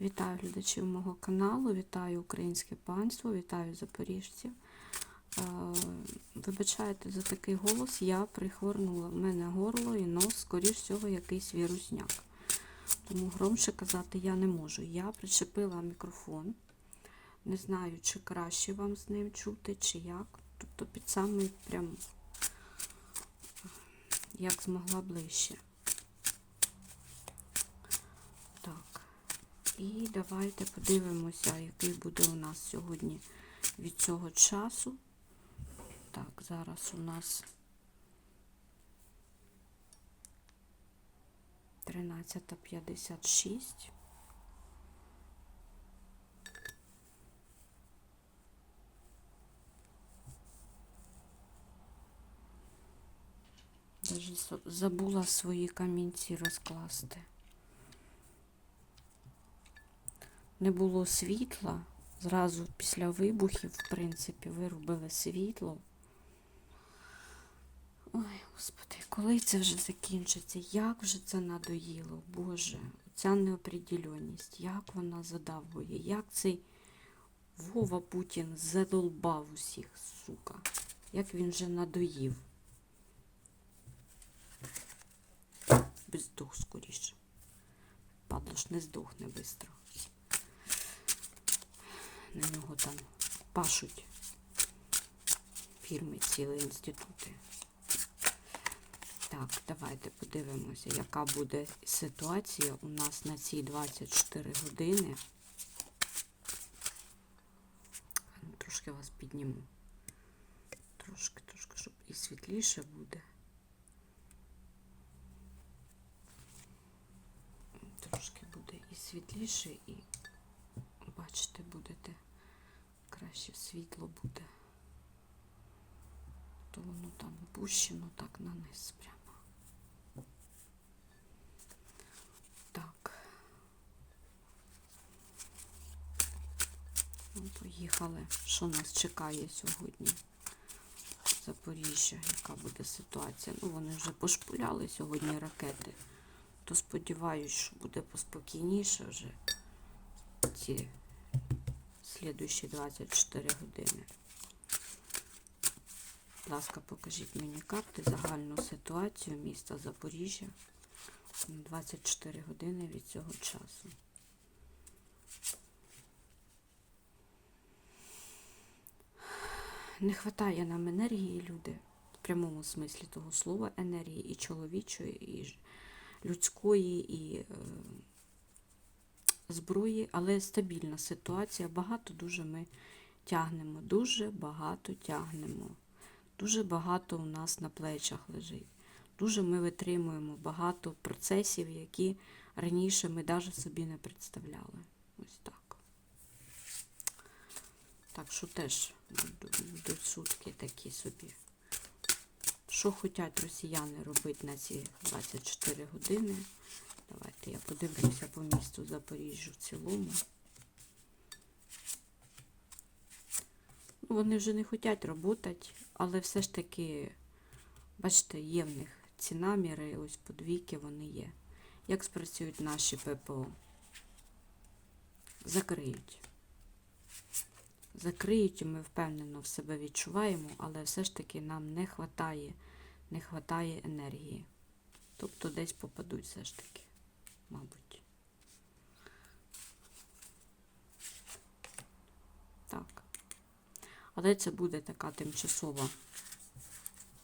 Вітаю глядачів мого каналу, вітаю українське панство, вітаю запоріжців. Е, Вибачайте за такий голос, я прихворнула. В мене горло і нос, скоріш всього, якийсь вірусняк. Тому громше казати я не можу. Я причепила мікрофон. Не знаю, чи краще вам з ним чути, чи як. Тобто під самий прям як змогла ближче. Так. І давайте подивимося, який буде у нас сьогодні від цього часу. Так, зараз у нас 13.56. Даже забула свої камінці розкласти. Не було світла. Зразу після вибухів, в принципі, вирубили світло. Ой, господи, коли це вже закінчиться? Як вже це надоїло, Боже, ця неопределеність, як вона задавує, як цей Вова Путін задолбав усіх, сука, як він вже надоїв. Би здох скоріше. Падло ж не здохне швидко. На нього там пашуть фірми, цілі інститути. Так, давайте подивимося, яка буде ситуація у нас на ці 24 години. Трошки вас підніму. Трошки, трошки, щоб і світліше буде. Трошки буде і світліше, і бачите, будете краще світло буде. То воно там опущено так на низ прямо. Так. Ну, поїхали. Що нас чекає сьогодні? Запоріжжя, яка буде ситуація? Ну, вони вже пошпуляли сьогодні ракети. То сподіваюсь, що буде поспокійніше вже слідуючі 24 години. Будь ласка, покажіть мені карти, загальну ситуацію міста Запоріжжя на 24 години від цього часу. Не вистачає нам енергії, люди, в прямому смислі того слова, енергії і чоловічої, і людської, і е, зброї, але стабільна ситуація. Багато дуже ми тягнемо, дуже багато тягнемо. Дуже багато у нас на плечах лежить. Дуже ми витримуємо багато процесів, які раніше ми навіть собі не представляли. Ось так. Так що теж будуть сутки такі собі. Що хочуть росіяни робити на ці 24 години? Давайте я подивлюся по місту Запоріжжя в цілому. Ну, вони вже не хочуть працювати, але все ж таки, бачите, є в них ці наміри, ось подвійки вони є. Як спрацюють наші ППО? Закриють. Закриють, і ми впевнено в себе відчуваємо, але все ж таки нам не вистачає, не вистачає енергії. Тобто десь попадуть все ж таки, мабуть. Так. Але це буде така тимчасова,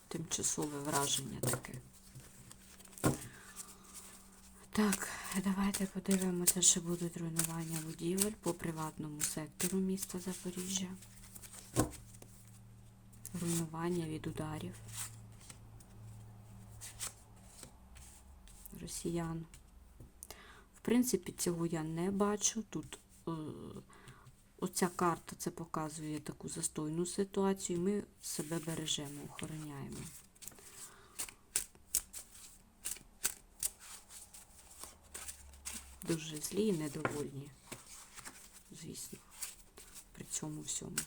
тимчасове враження таке. Так, давайте подивимося, чи будуть руйнування будівель по приватному сектору міста Запоріжжя. Руйнування від ударів росіян. Принципі, цього я не бачу. Тут е, оця карта це показує таку застойну ситуацію. Ми себе бережемо, охороняємо. Дуже злі і недовольні, звісно, при цьому всьому.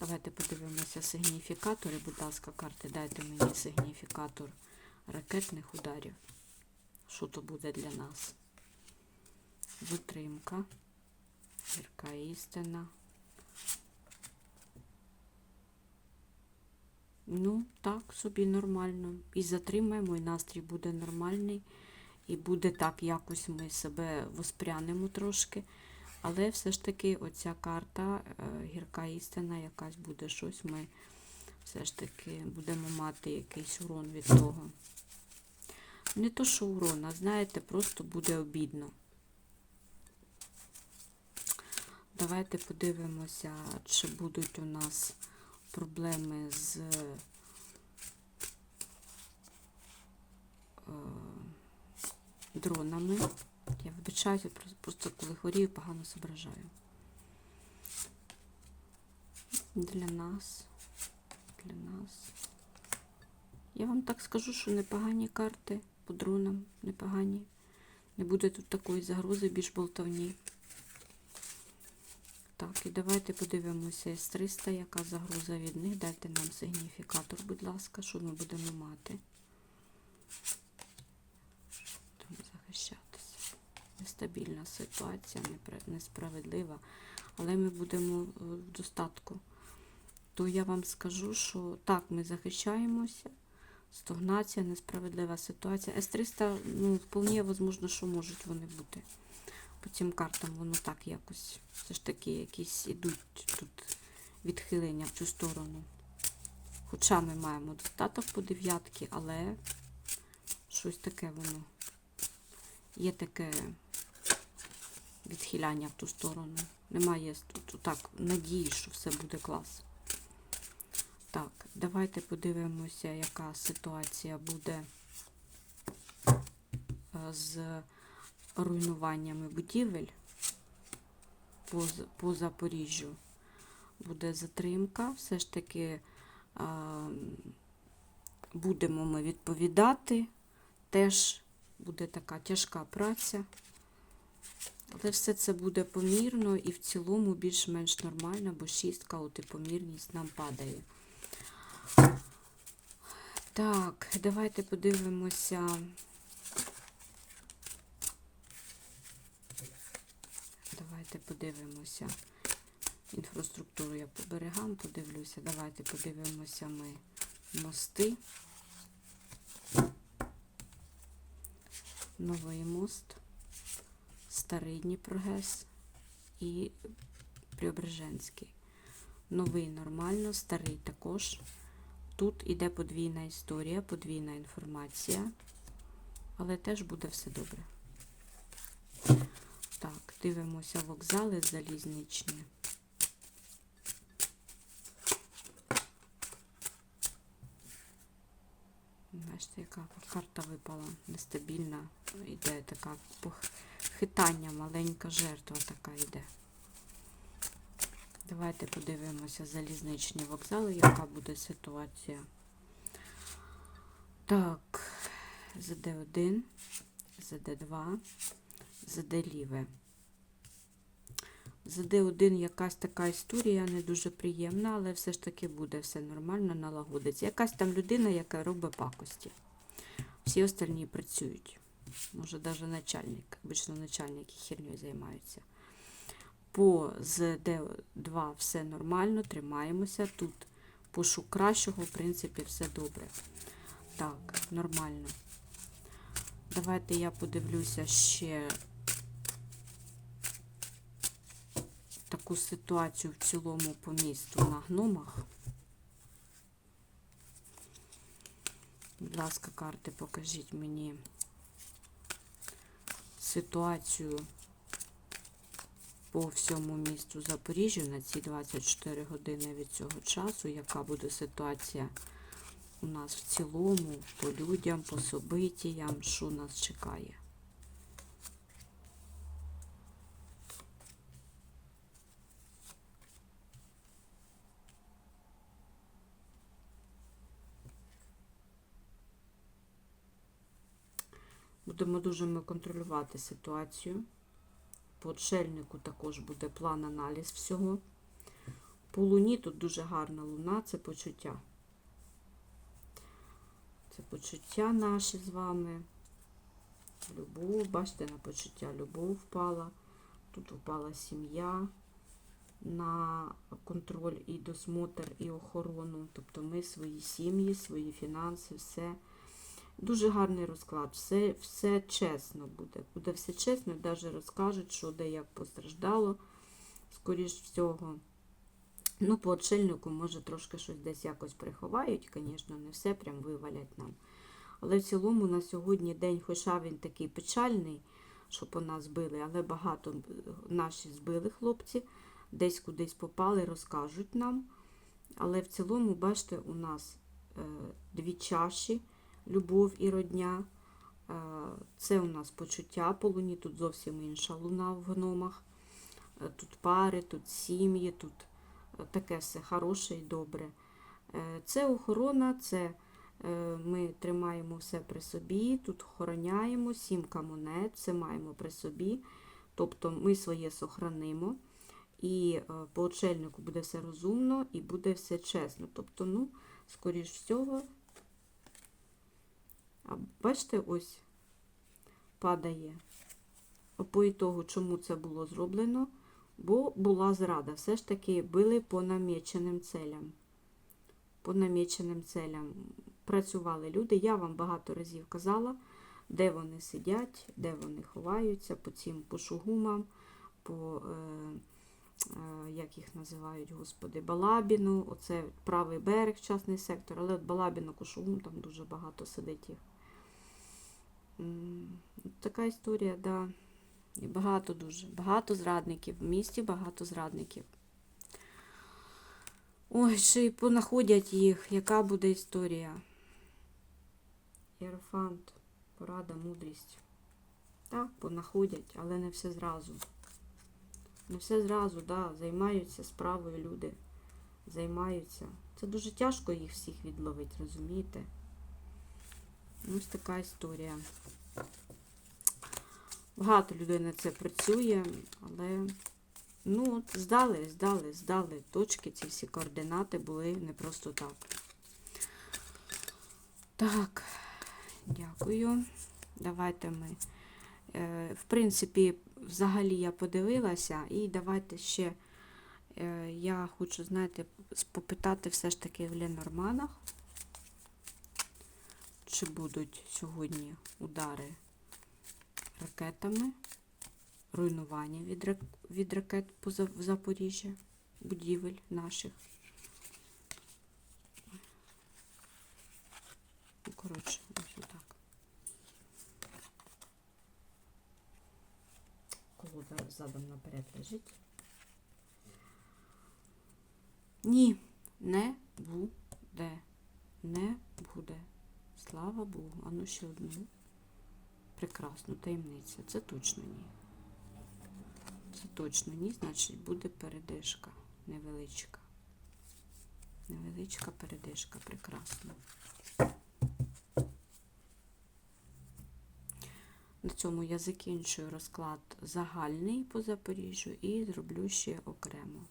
Давайте подивимося сигніфікатори. Будь ласка, карти, дайте мені сигніфікатор ракетних ударів. Що то буде для нас? затримка, гірка істина. Ну, так, собі нормально. І затримаємо, і настрій буде нормальний. І буде так, якось ми себе воспрянемо трошки. Але все ж таки оця карта, е, гірка істина, якась буде щось, ми все ж таки будемо мати якийсь урон від того. Не то, що урон, а знаєте, просто буде обідно. Давайте подивимося, чи будуть у нас проблеми з е, дронами. Я вибачаюся, просто- коли хворію, погано зображаю. Для нас. Для нас. Я вам так скажу, що непогані карти по дронам, непогані. Не буде тут такої загрози, більш болтовні. Так, і давайте подивимося С-300, яка загроза від них. Дайте нам сигніфікатор, будь ласка, що ми будемо мати. Будемо захищатися. Нестабільна ситуація, несправедлива, але ми будемо е, в достатку. То я вам скажу, що так, ми захищаємося. Стогнація, несправедлива ситуація. С-300, ну, вполне возможно, що можуть вони бути. По цим картам воно так якось. Все ж таки якісь ідуть тут відхилення в цю сторону. Хоча ми маємо достаток по дев'ятки, але щось таке воно. Є таке відхиляння в ту сторону. Немає тут так надії, що все буде клас. Так, давайте подивимося, яка ситуація буде е, з руйнуваннями будівель по, по Запоріжжю. Буде затримка. Все ж таки а, будемо ми відповідати. Теж буде така тяжка праця. Але все це буде помірно і в цілому більш-менш нормально, бо шістка, от і помірність нам падає. Так, давайте подивимося. Давайте подивимося. Інфраструктуру я по берегам подивлюся. Давайте подивимося ми мости. Новий мост, Старий Дніпрогес і Преображенський. Новий нормально, старий також. Тут іде подвійна історія, подвійна інформація, але теж буде все добре. Так, дивимося вокзали залізничні. Бачите, яка карта випала нестабільна. Іде така хитання, маленька жертва така йде. Давайте подивимося залізничні вокзали, яка буде ситуація. Так, ЗД1, ЗД2, ЗД ліве. ЗД1 якась така історія не дуже приємна, але все ж таки буде все нормально, налагодиться. Якась там людина, яка робить пакості. Всі остальні працюють. Може, навіть начальник. Обично начальники хернею займаються. По ЗД2 все нормально, тримаємося. Тут пошук кращого, в принципі, все добре. Так, нормально. Давайте я подивлюся ще таку ситуацію в цілому по місту на гномах. Будь ласка, карти, покажіть мені ситуацію по всьому місту Запоріжжя на ці 24 години від цього часу, яка буде ситуація у нас в цілому, по людям, по собитіям, що нас чекає. Будемо дуже ми контролювати ситуацію. По отшельнику також буде план-аналіз всього. По луні тут дуже гарна луна, це почуття. Це почуття наші з вами. любов, бачите, на почуття любов впала. Тут впала сім'я на контроль і досмотр, і охорону. Тобто ми свої сім'ї, свої фінанси, все. Дуже гарний розклад, все, все чесно буде. Буде все чесно, навіть розкажуть, що де як постраждало, скоріш всього. Ну, по отшельнику, може, трошки щось десь якось приховають, звісно, не все прям вивалять нам. Але в цілому на сьогодні день, хоча він такий печальний, що по нас били, але багато е, наші збили хлопці, десь кудись попали, розкажуть нам. Але в цілому, бачите, у нас е, дві чаші, любов і родня. Це у нас почуття по луні, тут зовсім інша луна в гномах. Е, Тут пари, тут сім'ї, тут е, таке все хороше і добре. Е, Це охорона, це ми тримаємо все при собі, тут охороняємо, сімка монет, це маємо при собі. Тобто ми своє сохранимо. І по очельнику буде все розумно і буде все чесно. Тобто, ну, скоріш всього, бачите, ось падає по ітогу, чому це було зроблено, бо була зрада. Все ж таки били по наміченим целям. По наміченим целям працювали люди. Я вам багато разів казала, де вони сидять, де вони ховаються, по цим пошугумам, по, е, е, як їх називають, господи, Балабіну. Оце правий берег, частний сектор, але от Балабіну, Кошугум, там дуже багато сидить їх. Така історія, да. І багато дуже. Багато зрадників. В місті багато зрадників. Ой, ще й понаходять їх. Яка буде історія? Єрофант, порада, мудрість. Так, понаходять, але не все зразу. Не все зразу, да, займаються справою люди. Займаються. Це дуже тяжко їх всіх відловити, розумієте? Ось така історія. Багато людей на це працює, але ну, здали, здали, здали точки, ці всі координати були не просто так. Так, дякую. Давайте ми. Е, в принципі, взагалі я подивилася, і давайте ще е, я хочу, знаєте, попитати все ж таки в Ленорманах, чи будуть сьогодні удари ракетами, руйнування від, рак... від ракет по в Запоріжжя, будівель наших. Ну, коротше, ось отак. Колода задом наперед лежить. Ні, не буде. Не буде. Слава Богу. А ну ще одну. Прекрасно, таємниця. Це точно ні. Це точно ні, значить буде передишка невеличка. Невеличка передишка, прекрасно. На цьому я закінчую розклад загальний по Запоріжжю і зроблю ще окремо.